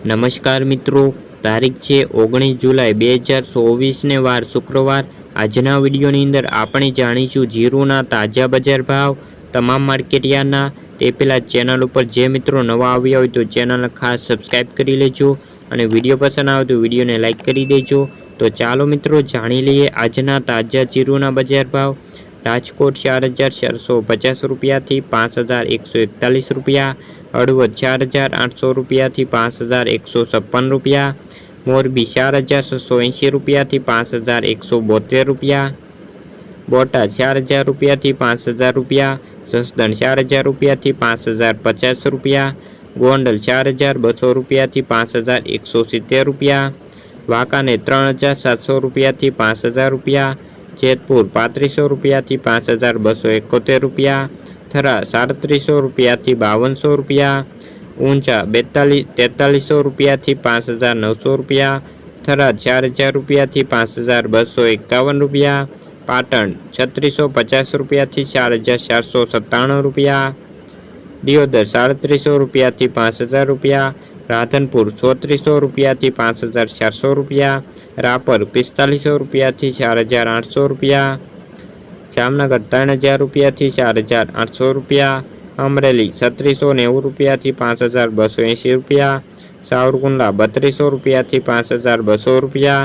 નમસ્કાર મિત્રો, તારીખ છે ઓગણીસ જુલાઈ બે હજાર ચોવીસને વાર શુક્રવાર. આજના વિડીયોની અંદર આપણે જાણીશું જીરુના તાજા બજાર ભાવ, તમામ માર્કેટયાર્ડના તે પહેલાં ચેનલ ઉપર જે મિત્રો નવા આવ્યા હોય તો ચેનલને ખાસ સબસ્ક્રાઈબ કરી લેજો અને વીડિયો પસંદ આવે તો વિડીયોને લાઇક કરી દેજો. તો ચાલો મિત્રો, જાણી લઈએ આજના તાજા જીરુના બજાર ભાવ. રાજકોટ ચાર હજાર ચારસો પચાસ રૂપિયાથી પાંચ હજાર એકસો એકતાલીસ રૂપિયા હળવદ ચાર હજાર આઠસો રૂપિયાથી પાંચ હજાર એકસો છપ્પન રૂપિયા મોરબી ચાર હજાર છસો એંશી રૂપિયાથી પાંચ હજાર એકસો બોતેર રૂપિયા બોટાદ ચાર હજાર રૂપિયાથી પાંચ હજાર રૂપિયા જસદણ ચાર હજાર રૂપિયાથી પાંચ હજાર પચાસ રૂપિયા ગોંડલ ચાર હજાર બસો રૂપિયાથી પાંચ હજાર એકસો સિત્તેર રૂપિયા વાંકાને ત્રણ હજાર સાતસો રૂપિયાથી પાંચ હજાર રૂપિયા જેતપુર પાંત્રીસો રૂપિયાથી પાંચ હજાર બસો એકોતેર રૂપિયા થરા સાડત્રીસો રૂપિયાથી બાવનસો રૂપિયા ઊંચા બેતાલીસ તેતાલીસો રૂપિયાથી પાંચ હજાર નવસો રૂપિયા થરાદ ચાર હજાર રૂપિયાથી પાંચ હજાર બસો એકાવન રૂપિયા પાટણ છત્રીસો પચાસ રૂપિયાથી ચાર હજાર ચારસો સત્તાણું રૂપિયા દિયોદર સાડત્રીસો રૂપિયાથી પાંચ હજાર રૂપિયા, રાધનપુર ચોત્રીસો રૂપિયાથી પાંચ હજાર ચારસો રૂપિયા, રાપર પિસ્તાલીસો રૂપિયાથી ચાર હજાર આઠસો રૂપિયા, જામનગર ત્રણ હજાર રૂપિયાથી ચાર હજાર આઠસો રૂપિયા, અમરેલી છત્રીસો નેવું રૂપિયાથી પાંચ હજાર બસો એંશી રૂપિયા, સાવરકુંડલા બત્રીસો રૂપિયાથી પાંચ હજાર બસો રૂપિયા